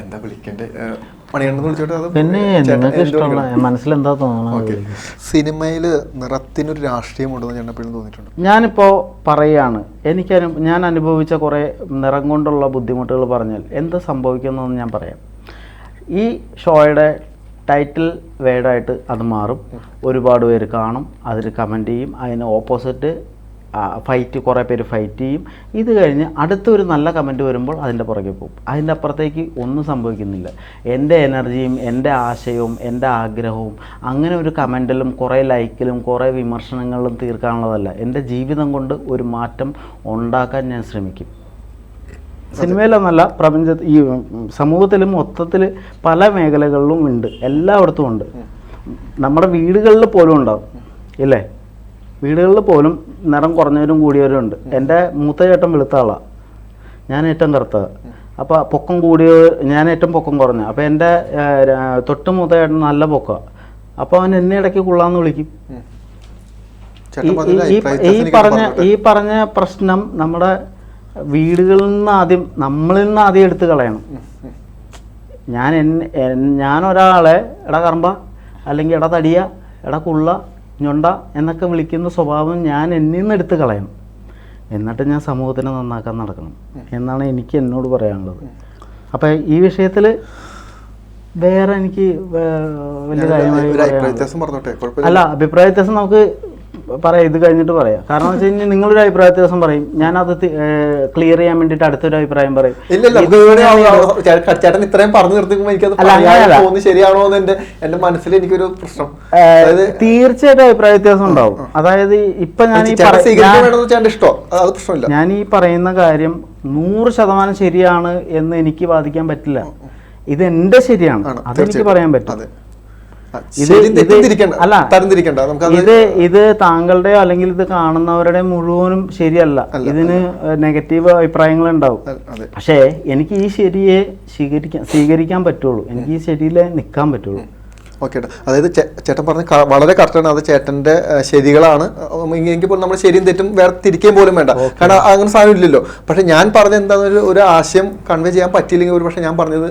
എന്താ വിളിക്കണ്ടേ? ഏഹ്, മണികണ്ഠൻ വിളിച്ചോട്ടെ അത്? പിന്നെ നിങ്ങൾക്ക് എന്ത് ഇഷ്ടമുള്ള? മനസ്സിലെന്താ തോന്നണം സിനിമയിൽ നിറത്തിനൊരു രാഷ്ട്രീയമുണ്ടെന്ന് ഞാൻ എപ്പോഴും തോന്നിയിട്ടുണ്ട്. ഞാനിപ്പോൾ പറയുകയാണ് എനിക്ക് ഞാൻ അനുഭവിച്ച കുറേ നിറം കൊണ്ടുള്ള ബുദ്ധിമുട്ടുകൾ പറഞ്ഞാൽ എന്ത് സംഭവിക്കുന്നതെന്ന് ഞാൻ പറയാം. ഈ ഷോയുടെ ടൈറ്റിൽ വേർഡായിട്ട് അത് മാറും. ഒരുപാട് പേര് കാണും അതിൽ കമന്റ് ചെയ്യും അതിന് ഓപ്പോസിറ്റ് ഫൈറ്റ് കുറേ പേര് ഫൈറ്റ് ചെയ്യും. ഇത് കഴിഞ്ഞ് അടുത്തൊരു നല്ല കമന്റ് വരുമ്പോൾ അതിന്റെ പുറകെ പോകും. അതിന്റെ അപ്പുറത്തേക്ക് ഒന്നും സംഭവിക്കുന്നില്ല. എന്റെ എനർജിയും എന്റെ ആശയവും എന്റെ ആഗ്രഹവും അങ്ങനെ ഒരു കമന്റിലും കുറേ ലൈക്കിലും കുറേ വിമർശനങ്ങളിലും തീർക്കാനുള്ളതല്ല. എന്റെ ജീവിതം കൊണ്ട് ഒരു മാറ്റം ഉണ്ടാക്കാൻ ഞാൻ ശ്രമിക്കും. സിനിമയിലൊന്നല്ല പ്രപഞ്ച ഈ സമൂഹത്തിലും മൊത്തത്തിൽ പല മേഖലകളിലും ഉണ്ട്. എല്ലായിടത്തും ഉണ്ട്. നമ്മുടെ വീടുകളിൽ പോലും ഉണ്ടാവും. ഇല്ലേ? വീടുകളിൽ പോലും നിറം കുറഞ്ഞവരും കൂടിയവരും ഉണ്ട് എന്റെ മൂത്ത ചേട്ടൻ വെളുത്ത ആളാണ് ഞാൻ ഏറ്റവും കറുത്തത്. അപ്പോൾ പൊക്കം കൂടിയ ഞാൻ ഏറ്റവും പൊക്കം കുറഞ്ഞ. അപ്പോൾ എന്റെ തൊട്ട് മൂത്ത ചേട്ടൻ നല്ല പൊക്കമാണ് അപ്പോൾ അവൻ എന്നെ ഇടയ്ക്ക് കൊള്ളാന്ന് വിളിക്കും. ഈ- പറഞ്ഞ ഈ- പറഞ്ഞ പറഞ്ഞോട്ടെ. ഈ പറഞ്ഞ പ്രശ്നം നമ്മുടെ വീടുകളിൽ നിന്ന് ആദ്യം നമ്മളിൽ നിന്ന് ആദ്യം എടുത്ത് കളയണം. ഞാൻ ഞാൻ ഒരാളെ എടാ കറമ്പ അല്ലെങ്കിൽ എടാ തടിയ എടാ കുള്ള ഞൊണ്ട എന്നൊക്കെ വിളിക്കുന്ന സ്വഭാവം ഞാൻ എന്നിൽ നിന്ന് എടുത്ത് കളയണം. എന്നിട്ട് ഞാൻ സമൂഹത്തിനെ നന്നാക്കാൻ നടക്കണം. എന്നാണ് എനിക്ക് എന്നോട് പറയാനുള്ളത്. അപ്പം ഈ വിഷയത്തിൽ വേറെ എനിക്ക് വലിയ കാര്യമായി അല്ല അഭിപ്രായ വ്യത്യാസം നമുക്ക് പറയാം ഇത് കഴിഞ്ഞിട്ട് പറയാം. കാരണം വെച്ച് കഴിഞ്ഞാൽ നിങ്ങളൊരു അഭിപ്രായ ദിവസം പറയും. ഞാൻ അത് ക്ലിയർ ചെയ്യാൻ വേണ്ടിട്ട് അടുത്തൊരു അഭിപ്രായം പറയും. ചേട്ടൻ ഇത്രയും പറഞ്ഞു നിർത്തിക്കുമ്പോൾ എനിക്കത് ശരിയാണോ എന്ന് എന്റെ എന്റെ മനസ്സിൽ എനിക്കൊരു പ്രശ്നം. അതായത് തീർച്ചയായിട്ടും അഭിപ്രായ വ്യത്യാസം ഉണ്ടാവും. അതായത് ഇപ്പൊ ഞാൻ ഈ ഞാൻ- ഈ പറയുന്ന കാര്യം നൂറ് ശതമാനം ശരിയാണ് എന്ന് എനിക്ക് വാദിക്കാൻ പറ്റില്ല. ഇത് എന്റെ ശരിയാണ്. അത് അതെനിക്ക് പറയാൻ പറ്റും. അല്ല തരംതിരിക്കണ്ട. നമുക്കത് ഇത് ഇത് താങ്കളുടെയോ അല്ലെങ്കിൽ ഇത് കാണുന്നവരുടെ മുഴുവനും ശരിയല്ല. ഇതിന് നെഗറ്റീവ് അഭിപ്രായങ്ങൾ ഉണ്ടാവും പക്ഷേ എനിക്ക് ഈ ശരിയെ സ്വീകരിക്കാൻ സ്വീകരിക്കാൻ പറ്റുള്ളൂ. എനിക്ക് ഈ ശരിയിലെ നിൽക്കാൻ പറ്റുള്ളൂ. ഓക്കെ അതായത് ചേട്ടൻ പറഞ്ഞ വളരെ കറക്റ്റാണ് അത് ചേട്ടന്റെ ശരികളാണ്. എങ്കിൽ പോലും നമ്മൾ ശരിയും തെറ്റും വേറെ തിരിക്കാൻ പോലും വേണ്ട. കാരണം അങ്ങനെ സാധനം ഇല്ലല്ലോ. പക്ഷെ ഞാൻ പറഞ്ഞ എന്താണെന്ന് ഒരു ആശയം കൺവേ ചെയ്യാൻ പറ്റിയില്ലെങ്കിൽ ഒരു പക്ഷെ ഞാൻ പറഞ്ഞത്.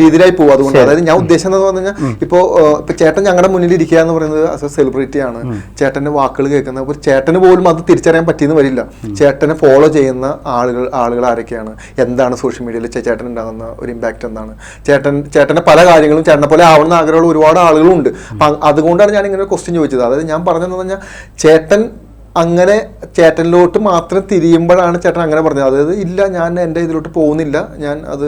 രീതിയിലായി പോകും അതുകൊണ്ട് അതായത് ഞാൻ ഉദ്ദേശം എന്ന് പറഞ്ഞു കഴിഞ്ഞാൽ ഇപ്പോ ആ, ഇപ്പൊ ചേട്ടൻ ഞങ്ങളുടെ മുന്നിൽ ഇരിക്കുക എന്ന് പറയുന്നത് ആസ് എ സെലിബ്രിറ്റി ആണ്. ചേട്ടന്റെ വാക്കുകൾ കേൾക്കുന്ന ഒരു ചേട്ടന് പോലും അത് തിരിച്ചറിയാൻ പറ്റിയെന്ന് വരില്ല. ചേട്ടനെ ഫോളോ ചെയ്യുന്ന ആളുകൾ ആളുകൾ ആരൊക്കെയാണ്? എന്താണ് സോഷ്യൽ മീഡിയയിൽ ചേട്ടൻ ഉണ്ടാകുന്ന ഒരു ഇമ്പാക്റ്റ് എന്താണ്? ചേട്ടൻ ചേട്ടന്റെ പല കാര്യങ്ങളും ചേട്ടനെ പോലെ ആവണമെന്ന് ആഗ്രഹമുള്ള ഒരുപാട് ആളുകളുണ്ട്. അപ്പൊ അതുകൊണ്ടാണ് ഞാൻ ഇങ്ങനെ ക്വസ്റ്റ്യൻ ചോദിച്ചത്. അതായത് ഞാൻ പറഞ്ഞതെന്ന് പറഞ്ഞാൽ ചേട്ടൻ അങ്ങനെ ചേട്ടനിലോട്ട് മാത്രം തിരിയുമ്പോഴാണ് ചേട്ടൻ അങ്ങനെ പറഞ്ഞത്. അതായത് ഇല്ല ഞാൻ എന്റെ ഇതിലോട്ട് പോകുന്നില്ല. ഞാൻ അത്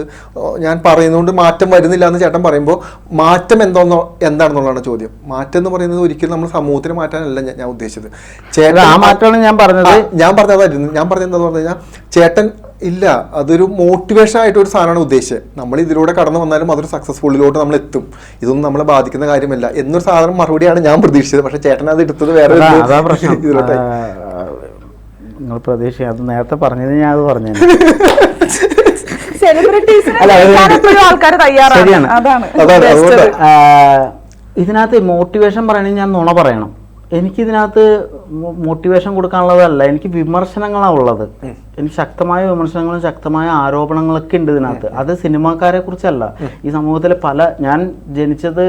ഞാൻ പറയുന്നതുകൊണ്ട് മാറ്റം വരുന്നില്ല എന്ന് ചേട്ടൻ പറയുമ്പോൾ മാറ്റം എന്തോന്നോ എന്താണെന്നുള്ളതാണ് ചോദ്യം. മാറ്റം എന്ന് പറയുന്നത് ഒരിക്കലും നമ്മൾ സമൂഹത്തിന് മാറ്റാനല്ല ഞാൻ ഞാൻ ഉദ്ദേശിച്ചത്. ചേട്ടൻ ആ മാറ്റമാണ് ഞാൻ പറഞ്ഞത്. ഞാൻ പറഞ്ഞതായിരുന്നു. ഞാൻ പറഞ്ഞത് എന്താണെന്ന് പറഞ്ഞു കഴിഞ്ഞാൽ ചേട്ടൻ ഇല്ല അതൊരു മോട്ടിവേഷൻ ആയിട്ട് ഒരു സാധനമാണ് ഉദ്ദേശിച്ചത്. നമ്മൾ ഇതിലൂടെ കടന്നു വന്നാലും അതൊരു സക്സസ്ഫുള്ളിലോട്ട് നമ്മൾ എത്തും. ഇതൊന്നും നമ്മളെ ബാധിക്കുന്ന കാര്യമല്ല. എന്നൊരു സാധനം മറുപടിയാണ് ഞാൻ പ്രതീക്ഷിച്ചത്. പക്ഷെ ചേട്ടൻ അത് എടുത്തത് വേറെ നിങ്ങൾ പ്രതീക്ഷ അത് നേരത്തെ പറഞ്ഞത് ഞാൻ അത് പറഞ്ഞു. ഇതിനകത്ത് മോട്ടിവേഷൻ പറയണമെങ്കിൽ ഞാൻ നുണ പറയണം. എനിക്കിതിനകത്ത് മോട്ടിവേഷൻ കൊടുക്കാനുള്ളതല്ല. എനിക്ക് വിമർശനങ്ങളാണ് ഉള്ളത്. എനിക്ക് ശക്തമായ വിമർശനങ്ങളും ശക്തമായ ആരോപണങ്ങളൊക്കെ ഉണ്ട് ഇതിനകത്ത്. അത് സിനിമാക്കാരെ കുറിച്ചല്ല. ഈ സമൂഹത്തിലെ പല ഞാൻ ജനിച്ചത്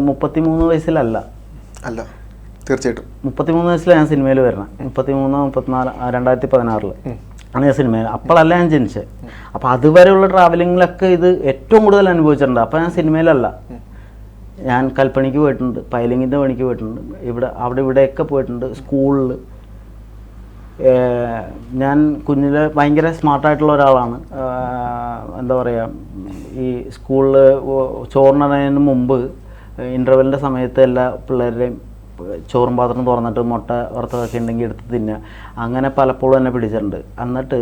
മുപ്പത്തിമൂന്ന് വയസ്സിലല്ല. അല്ല. തീർച്ചയായിട്ടും. മുപ്പത്തിമൂന്ന് വയസ്സിലാണ് ഞാൻ സിനിമയിൽ വരുന്നത്. മുപ്പത്തിമൂന്ന് മുപ്പത്തിനാല് രണ്ടായിരത്തി പതിനാറിൽ ആണ് ഞാൻ സിനിമയിൽ. അപ്പോഴല്ല ഞാൻ ജനിച്ചത്. അപ്പോൾ അതുവരെയുള്ള ട്രാവലിങ്ങിലൊക്കെ ഇത് ഏറ്റവും കൂടുതൽ അനുഭവിച്ചിട്ടുണ്ട്. അപ്പോൾ ഞാൻ സിനിമയിലല്ല. ഞാൻ കൽപ്പണിക്ക് പോയിട്ടുണ്ട് പൈലിങ്ങിന്റെ പണിക്ക് പോയിട്ടുണ്ട്. ഇവിടെ അവിടെ ഇവിടെയൊക്കെ പോയിട്ടുണ്ട് സ്കൂളിൽ. ഞാൻ കുഞ്ഞിൽ ഭയങ്കര സ്മാർട്ടായിട്ടുള്ള ഒരാളാണ്. എന്താ പറയുക ഈ സ്കൂളിൽ ചോറിനറിയുന്നതിന് മുമ്പ് ഇന്റർവെല്ലിന്റെ സമയത്ത് എല്ലാ പിള്ളേരുടെയും ചോറും പാത്രം തുറന്നിട്ട് മുട്ട വറുത്തതൊക്കെ ഉണ്ടെങ്കിൽ എടുത്ത് തിന്നുക. അങ്ങനെ പലപ്പോഴും എന്നെ പിടിച്ചിട്ടുണ്ട്. എന്നിട്ട്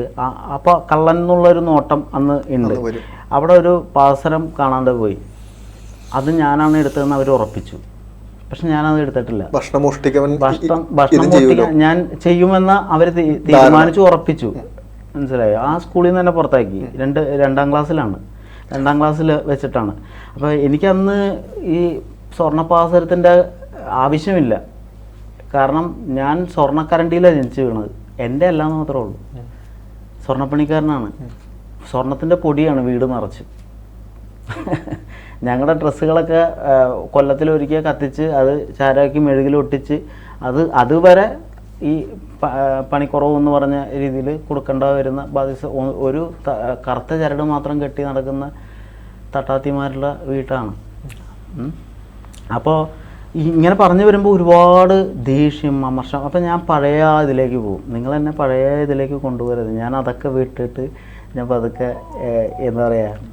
അപ്പോൾ കള്ളൻ എന്നുള്ളൊരു നോട്ടം അന്ന് ഉണ്ട്. അവിടെ ഒരു പാസരം കാണാണ്ട് പോയി. അത് ഞാനാണ് എടുത്തതെന്ന് അവർ ഉറപ്പിച്ചു. പക്ഷെ ഞാനത് എടുത്തിട്ടില്ല. ഭക്ഷണം ഭക്ഷണം മോഷ്ടിക്കാൻ ഞാൻ ചെയ്യുമെന്ന് അവർ തീരുമാനിച്ചു ഉറപ്പിച്ചു. മനസ്സിലായോ? ആ സ്കൂളിൽ നിന്ന് തന്നെ പുറത്താക്കി. രണ്ട് രണ്ടാം ക്ലാസ്സിലാണ്. രണ്ടാം ക്ലാസ്സിൽ വെച്ചിട്ടാണ്. അപ്പോൾ എനിക്കന്ന് ഈ സ്വർണപാസരത്തിന്റെ ആവശ്യമില്ല. കാരണം ഞാൻ സ്വർണക്കരണ്ടിയിലാണ് ജനിച്ചു വീണത്. എന്റെ അല്ലാന്ന് മാത്രമേ ഉള്ളൂ. സ്വർണപ്പണിക്കാരനാണ്. സ്വർണത്തിന്റെ പൊടിയാണ് വീട് നിറച്ച്. ഞങ്ങളുടെ ഡ്രസ്സുകളൊക്കെ കൊല്ലത്തിലൊരിക്കൽ കത്തിച്ച് അത് ചാരാക്കി മെഴുകിൽ ഒട്ടിച്ച് അത് അതുവരെ ഈ പണിക്കുറവ് എന്ന് പറഞ്ഞ രീതിയിൽ കൊടുക്കേണ്ട വരുന്ന ബാധ്യത ഒരു കറുത്ത ചരട് മാത്രം കെട്ടി നടക്കുന്ന തട്ടാത്തിമാരുടെ വീട്ടാണ്. അപ്പോൾ ഇങ്ങനെ പറഞ്ഞു വരുമ്പോൾ ഒരുപാട് ദേഷ്യം അമർഷം. അപ്പം ഞാൻ പഴയ ഇതിലേക്ക് പോകും. നിങ്ങൾ എന്നെ പഴയ ഇതിലേക്ക് കൊണ്ടുവരരുത്. ഞാൻ അതൊക്കെ വിട്ടിട്ട് ഞാൻ പതുക്കെ എന്താ പറയുക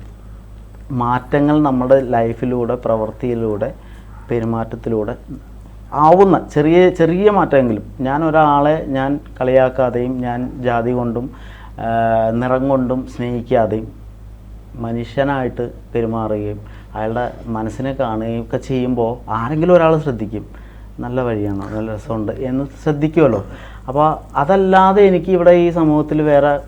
മാറ്റങ്ങൾ നമ്മുടെ ലൈഫിലൂടെ പ്രവൃത്തിയിലൂടെ പെരുമാറ്റത്തിലൂടെ ആവുന്ന ചെറിയ ചെറിയ മാറ്റമെങ്കിലും. ഞാൻ ഒരാളെ ഞാൻ കളിയാക്കാതെയും ഞാൻ ജാതി കൊണ്ടും നിറം കൊണ്ടും സ്നേഹിക്കാതെയും മനുഷ്യനായിട്ട് പെരുമാറുകയും അയാളുടെ മനസ്സിനെ കാണുകയും ഒക്കെ ചെയ്യുമ്പോൾ ആരെങ്കിലും ഒരാൾ ശ്രദ്ധിക്കും. നല്ല വഴിയാണ്? നല്ല രസമുണ്ട് എന്ന് ശ്രദ്ധിക്കുമല്ലോ. അപ്പോൾ അതല്ലാതെ എനിക്ക് ഇവിടെ ഈ സമൂഹത്തിൽ വേറെ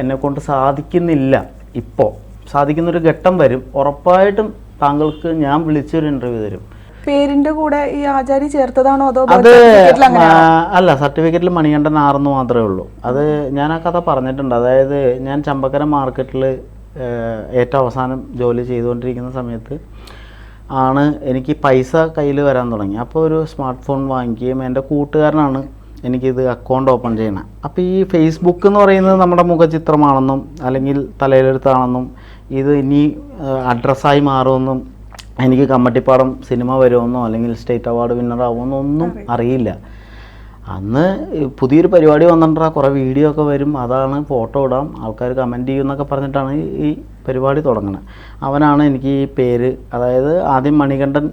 എന്നെക്കൊണ്ട് സാധിക്കുന്നില്ല ഇപ്പോൾ. സാധിക്കുന്നൊരു ഘട്ടം വരും. ഉറപ്പായിട്ടും താങ്കൾക്ക് ഞാൻ വിളിച്ചൊരു ഇന്റർവ്യൂ തരും. പേരിന്റെ കൂടെ ഈ ആചാരി ചേർത്തതാണോ അതോ അത്? അല്ല സർട്ടിഫിക്കറ്റിൽ മണികണ്ഠൻ ആറെന്ന് മാത്രമേ ഉള്ളൂ. അത് ഞാൻ ആ കഥ പറഞ്ഞിട്ടുണ്ട്. അതായത് ഞാൻ ചമ്പക്കര മാർക്കറ്റിൽ ഏറ്റവും അവസാനം ജോലി ചെയ്തുകൊണ്ടിരിക്കുന്ന സമയത്ത് ആണ് എനിക്ക് പൈസ കയ്യിൽ വരാൻ തുടങ്ങി. അപ്പോൾ ഒരു സ്മാർട്ട് ഫോൺ വാങ്ങിക്കുകയും എന്റെ കൂട്ടുകാരനാണ് എനിക്കിത് അക്കൗണ്ട് ഓപ്പൺ ചെയ്യണം. അപ്പോൾ ഈ ഫേസ്ബുക്ക് എന്ന് പറയുന്നത് നമ്മുടെ മുഖചിത്രമാണെന്നും അല്ലെങ്കിൽ തലയിലെടുത്താണെന്നും ഇത് ഇനി അഡ്രസ്സായി മാറുമെന്നും എനിക്ക് കമ്മട്ടിപ്പാടം സിനിമ വരുമെന്നോ അല്ലെങ്കിൽ സ്റ്റേറ്റ് അവാർഡ് വിന്നർ ആവുമെന്നോ ഒന്നും അറിയില്ല. അന്ന് പുതിയൊരു പരിപാടി വന്നിട്ടാ കുറേ വീഡിയോ ഒക്കെ വരും അതാണ് ഫോട്ടോ ഇടാം ആൾക്കാർ കമന്റ് ചെയ്യും എന്നൊക്കെ പറഞ്ഞിട്ടാണ് ഈ- ഈ പരിപാടി തുടങ്ങുന്നത് അവനാണ് എനിക്ക് ഈ പേര് അതായത് ആദ്യം മണികണ്ഠൻ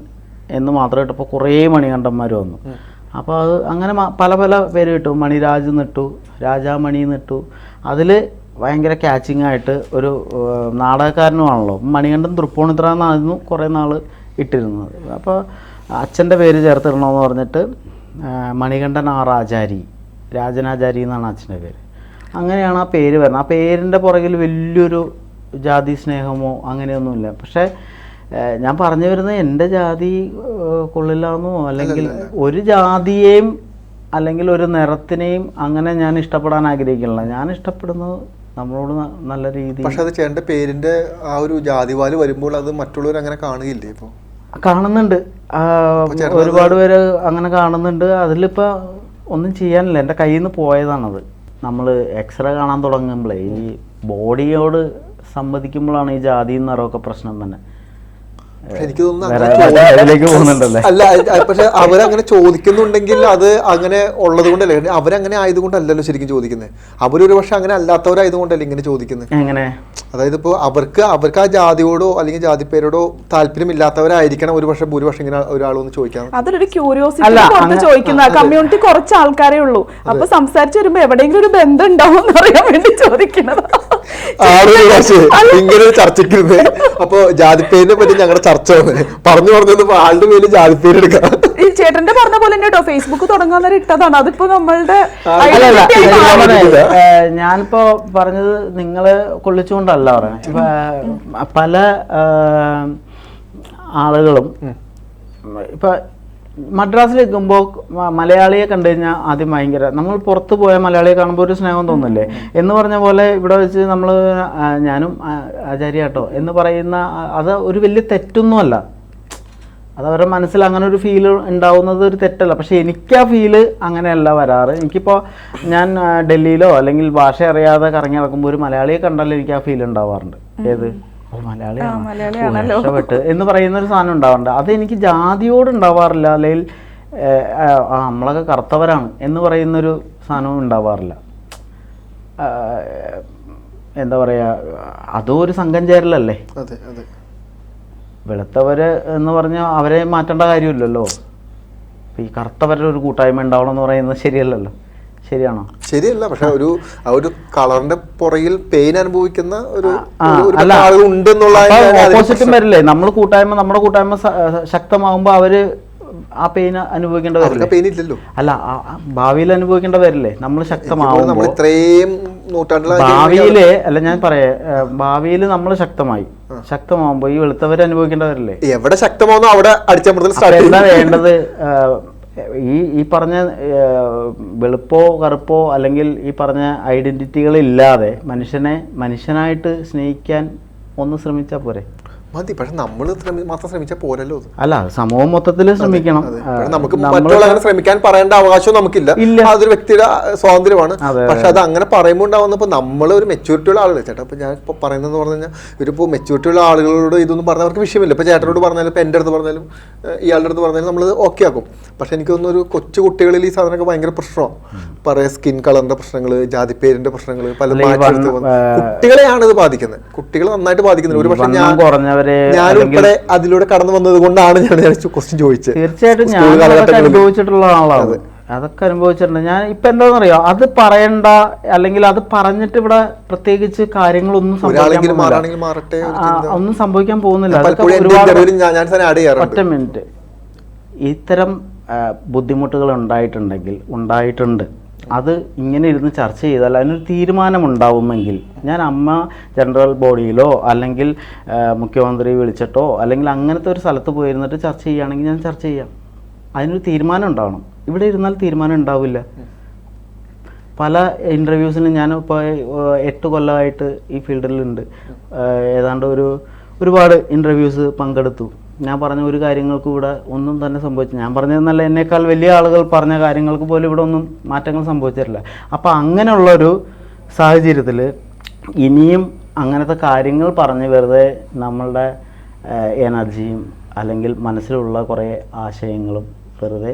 എന്ന് മാത്രം ഇട്ടപ്പോൾ കുറേ മണികണ്ഠന്മാർ വന്നു. അപ്പോൾ അത് അങ്ങനെ പല പല പേര് കിട്ടും മണിരാജ് നിട്ടു രാജാമണി നിട്ടു അതിൽ ഭയങ്കര ക്യാച്ചിങ് ആയിട്ട് ഒരു നാടകക്കാരനുമാണല്ലോ. മണികണ്ഠൻ തൃപ്പൂണിത്ര എന്നായിരുന്നു കുറേ നാൾ ഇട്ടിരുന്നത്. അപ്പോൾ അച്ഛന്റെ പേര് ചേർത്തിടണമെന്ന് പറഞ്ഞിട്ട് മണികണ്ഠൻ ആർ ആചാരി രാജനാചാരി എന്നാണ് അച്ഛന്റെ പേര്. അങ്ങനെയാണ് ആ പേര് വരുന്നത്. ആ പേരിന്റെ പുറകിൽ വലിയൊരു ജാതി സ്നേഹമോ അങ്ങനെയൊന്നുമില്ല. പക്ഷേ ഞാൻ പറഞ്ഞു വരുന്നത് എന്റെ ജാതി കൊള്ളില്ലാന്നോ അല്ലെങ്കിൽ ഒരു ജാതിയെയും അല്ലെങ്കിൽ ഒരു നിറത്തിനെയും അങ്ങനെ ഞാൻ ഇഷ്ടപ്പെടാൻ ആഗ്രഹിക്കുന്നില്ല. ഞാൻ ഇഷ്ടപ്പെടുന്നത് നമ്മളോട് നല്ല രീതിയിൽ പക്ഷെ അത് ചേട്ടന്റെ പേരിന്റെ ആ ഒരു ജാതി ജാതിവാൽ വരുമ്പോൾ അത് മറ്റുള്ളവർ അങ്ങനെ കാണുകയില്ലേ ഇപ്പൊ കാണുന്നുണ്ട്. ഒരുപാട് പേര് അങ്ങനെ കാണുന്നുണ്ട്. അതിലിപ്പോൾ ഒന്നും ചെയ്യാനില്ല. എന്റെ കയ്യിൽ നിന്ന് പോയതാണത്. നമ്മൾ എക്സ്റേ കാണാൻ തുടങ്ങുമ്പോഴേ ഈ ബോഡിയോട് സംവദിക്കുമ്പോഴാണ് ഈ ജാതി നിറമൊക്കെ പ്രശ്നം തന്നെ. എനിക്ക് തോന്നുന്നു അല്ല പക്ഷെ അവരങ്ങനെ ചോദിക്കുന്നുണ്ടെങ്കിൽ അത് അങ്ങനെ ഉള്ളത് കൊണ്ടല്ലേ? അവരങ്ങനെ ആയതുകൊണ്ടല്ലല്ലോ ശരിക്കും ചോദിക്കുന്നത് അവരൊരു പക്ഷെ അങ്ങനെ അല്ലാത്തവരായതുകൊണ്ടല്ലേ ഇങ്ങനെ ചോദിക്കുന്നത് എങ്ങനെ? അതായത് ഇപ്പോൾ അവർക്ക് അവർക്ക് ആ ജാതിയോടോ അല്ലെങ്കിൽ ജാതി പേരോടോ താല്പര്യമില്ലാത്തവരായിരിക്കണം ഒരു പക്ഷെ ഭൂരിപക്ഷം ഇങ്ങനെ ഒരാളൊന്ന് ചോദിക്കാം ചോദിക്കാൻ. അതൊരു ക്യൂരിയോസിറ്റി ചോദിക്കുന്ന കമ്മ്യൂണിറ്റി കുറച്ച് ആൾക്കാരേ ഉള്ളൂ. അപ്പൊ സംസാരിച്ചു വരുമ്പോ എവിടെയെങ്കിലും ഒരു ബന്ധം ഉണ്ടാവും എന്ന് അറിയാൻ വേണ്ടി ചോദിക്കണത് ഇങ്ങനെ ഒരു ചർച്ചയ്ക്കിരുന്ന് അപ്പൊ ജാതിപ്പേരിനെ പറ്റി ഞങ്ങളുടെ ചർച്ച പറഞ്ഞു പറഞ്ഞത് ആളുടെ പേര് ജാതിപ്പേര് എടുക്കാം ഈ ചേട്ടന്റെ പറഞ്ഞ പോലെ തന്നെ കേട്ടോ ഫേസ്ബുക്ക് തുടങ്ങാൻ നേരം ഇട്ടതാണ്. അതിപ്പോ നമ്മളുടെ identity ആയി മാറി. ഞാനിപ്പോ പറഞ്ഞത് നിങ്ങൾ കൊള്ളിച്ചുകൊണ്ടല്ല ഇപ്പൊ ഏ, പല ആളുകളും ഇപ്പൊ മദ്രാസിൽ എത്തുമ്പോൾ മലയാളിയെ കണ്ടു കഴിഞ്ഞാൽ ആദ്യം ഭയങ്കര നമ്മൾ പുറത്ത് പോയ മലയാളിയെ കാണുമ്പോൾ ഒരു സ്നേഹം തോന്നില്ലേ എന്ന് പറഞ്ഞ പോലെ ഇവിടെ വെച്ച് നമ്മൾ ഞാനും ആചാര്യാട്ടോ എന്ന് പറയുന്ന അത് ഒരു വലിയ തെറ്റൊന്നുമല്ല അത് അവരുടെ മനസ്സിൽ അങ്ങനെ ഒരു ഫീൽ ഉണ്ടാവുന്നത് ഒരു തെറ്റല്ല. പക്ഷേ എനിക്ക് ആ ഫീൽ അങ്ങനെയല്ല വരാറ്. എനിക്കിപ്പോൾ ഞാൻ ഡൽഹിയിലോ അല്ലെങ്കിൽ ഭാഷ അറിയാതെ കറങ്ങി നടക്കുമ്പോൾ ഒരു മലയാളിയെ കണ്ടാലും എനിക്ക് ആ ഫീൽ ഉണ്ടാവാറുണ്ട്. ഏത്? മലയാളിയാണ്. എന്ന് പറയുന്ന ഒരു സാധനം ഉണ്ടാവാറുണ്ട്. അത് എനിക്ക് ജാതിയോട് ഉണ്ടാവാറില്ല അല്ലെങ്കിൽ നമ്മളൊക്കെ കറുത്തവരാണ് എന്ന് പറയുന്നൊരു സാധനവും ഉണ്ടാവാറില്ല. എന്താ പറയുക അതും ഒരു സംഘം ചേരലല്ലേ? അതെ അതെ. വെളുത്തവര് എന്ന് പറഞ്ഞാൽ അവരെ മാറ്റേണ്ട കാര്യമില്ലല്ലോ. ഈ കറുത്തവരുടെ ഒരു കൂട്ടായ്മ ഉണ്ടാവണം എന്ന് പറയുന്നത് ശരിയല്ലല്ലോ. ശരിയാണോ? ശരിയല്ല പക്ഷെ ഒരു ഒരു കളറിന്റെ പുറകിൽ പെയിൻ അനുഭവിക്കുന്ന ഒരു ഓപ്പോസിറ്റും വരില്ലേ? നമ്മൾ കൂട്ടായ്മ നമ്മുടെ കൂട്ടായ്മ ശക്തമാകുമ്പോ അവർ ആ പെയിൻ അനുഭവിക്കേണ്ട പെയിൻ ഇല്ലല്ലോ. അല്ല ഭാവിയിൽ അനുഭവിക്കേണ്ട വരില്ലേ? നമ്മൾ ശക്തമാവും ഇത്രയും ഭാവിയിൽ അല്ല ഞാൻ പറയാ. ഭാവിയിൽ നമ്മൾ ശക്തമായി. ശക്തമാവുമ്പോ ഈ വെളുത്തവര് അനുഭവിക്കേണ്ട വരില്ലേ? എവിടെ ശക്തമാവുന്നോ അവിടെ അടിച്ചമർത്തൽ വേണ്ടത്? ഈ ഈ പറഞ്ഞ വെളുപ്പോ കറുപ്പോ അല്ലെങ്കിൽ ഈ പറഞ്ഞ ഐഡന്റിറ്റികളില്ലാതെ മനുഷ്യനെ മനുഷ്യനായിട്ട് സ്നേഹിക്കാൻ ഒന്ന് ശ്രമിച്ചാൽ പോരെ? മതി. പക്ഷെ നമ്മൾ മാത്രം ശ്രമിച്ചാൽ പോരല്ലോ അല്ല സമൂഹം മൊത്തത്തിൽ ശ്രമിക്കണം. നമുക്ക് നമ്മൾ മറ്റുള്ള അങ്ങനെ ശ്രമിക്കാൻ പറയേണ്ട അവകാശവും നമുക്കില്ല. അതൊരു വ്യക്തിയുടെ സ്വാതന്ത്ര്യമാണ്. പക്ഷെ അത്. അങ്ങനെ പറയുമ്പോൾ ഉണ്ടാവുന്നപ്പോൾ നമ്മൾ ഒരു മെച്ചൂരിറ്റി ഉള്ള ആളുകൾ ചേട്ടാ ഇപ്പൊ ഞാൻ ഇപ്പൊ പറയുന്നത് പറഞ്ഞു കഴിഞ്ഞാൽ ഒരു മെച്ചൂരിറ്റി ഉള്ള ആളുകളോട് ഇതൊന്നും പറഞ്ഞാൽ അവർക്ക് വിഷയമില്ല. ഇപ്പൊ ചേട്ടനോട് പറഞ്ഞാലും ഇപ്പൊ എന്റെ അടുത്ത് പറഞ്ഞാലും ഇയാളുടെ അടുത്ത് പറഞ്ഞാലും നമ്മൾ ഓക്കെ ആക്കും. പക്ഷെ എനിക്ക് തോന്നുന്നു ഒരു കൊച്ചു കുട്ടികളിൽ ഈ സാധനമൊക്കെ ഭയങ്കര പ്രശ്നമാണ് പറയാ സ്കിൻ കളറിന്റെ പ്രശ്നങ്ങൾ ജാതിപ്പേരിന്റെ പ്രശ്നങ്ങൾ പല മാറ്റെടുത്ത് കുട്ടികളെയാണ് ഇത് ബാധിക്കുന്നത്. കുട്ടികൾ നന്നായിട്ട് ബാധിക്കുന്നത്. ഒരു പക്ഷെ ഞാൻ ഞാൻ ഉൾപ്പെടെ അതിലൂടെ കടന്നു വന്നത് കൊണ്ടാണ് ഞാൻ ക്വസ്റ്റ്യൻ ചോദിച്ചത്. തീർച്ചയായിട്ടും ഞാൻ അനുഭവിച്ചിട്ടുള്ള ആളാണ്. അതൊക്കെ അനുഭവിച്ചിട്ടുണ്ട്. ഞാൻ ഇപ്പൊ എന്താണെന്നറിയോ? അത് പറയണ്ട അല്ലെങ്കിൽ അത് പറഞ്ഞിട്ട് ഇവിടെ പ്രത്യേകിച്ച് കാര്യങ്ങളൊന്നും സംഭവിക്കാൻ. ഒന്നും സംഭവിക്കാൻ പോകുന്നില്ല. ഒറ്റ മിനിറ്റ് ഇത്തരം ബുദ്ധിമുട്ടുകൾ ഉണ്ടായിട്ടുണ്ടെങ്കിൽ ഉണ്ടായിട്ടുണ്ട്. അത് ഇങ്ങനെ ഇരുന്ന് ചർച്ച ചെയ്താൽ അതിനൊരു തീരുമാനമുണ്ടാവുമെങ്കിൽ ഞാൻ അമ്മ ജനറൽ ബോഡിയിലോ അല്ലെങ്കിൽ മുഖ്യമന്ത്രി വിളിച്ചിട്ടോ അല്ലെങ്കിൽ അങ്ങനത്തെ ഒരു സ്ഥലത്ത് പോയിരുന്നിട്ട് ചർച്ച ചെയ്യുകയാണെങ്കിൽ ഞാൻ ചർച്ച ചെയ്യാം. അതിനൊരു തീരുമാനം ഉണ്ടാവണം. ഇവിടെ ഇരുന്നാൽ തീരുമാനം ഉണ്ടാവില്ല. പല ഇന്റർവ്യൂസിനും ഞാൻ ഇപ്പോൾ എട്ട് കൊല്ലമായിട്ട് ഈ ഫീൽഡിലുണ്ട്. ഏതാണ്ട് ഒരു ഒരുപാട് ഇന്റർവ്യൂസ് പങ്കെടുത്തു. ഞാൻ പറഞ്ഞ ഒരു കാര്യങ്ങൾക്കും ഇവിടെ ഒന്നും തന്നെ സംഭവിച്ചു ഞാൻ പറഞ്ഞതെന്നല്ല എന്നേക്കാൾ വലിയ ആളുകൾ പറഞ്ഞ കാര്യങ്ങൾക്ക് പോലും ഇവിടെ ഒന്നും മാറ്റങ്ങൾ സംഭവിച്ചിട്ടില്ല. അപ്പോൾ അങ്ങനെയുള്ളൊരു സാഹചര്യത്തിൽ ഇനിയും അങ്ങനത്തെ കാര്യങ്ങൾ പറഞ്ഞ് വെറുതെ നമ്മളുടെ എനർജിയും അല്ലെങ്കിൽ മനസ്സിലുള്ള കുറേ ആശയങ്ങളും വെറുതെ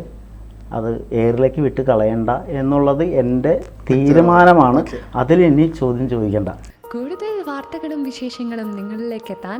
അത് എയറിലേക്ക് വിട്ട് കളയണ്ട എന്നുള്ളത് എന്റെ തീരുമാനമാണ്. അതിൽ ഇനി ചോദ്യം ചോദിക്കേണ്ട. കൂടുതൽ വാർത്തകളും വിശേഷങ്ങളും നിങ്ങളിലേക്ക് എത്താൻ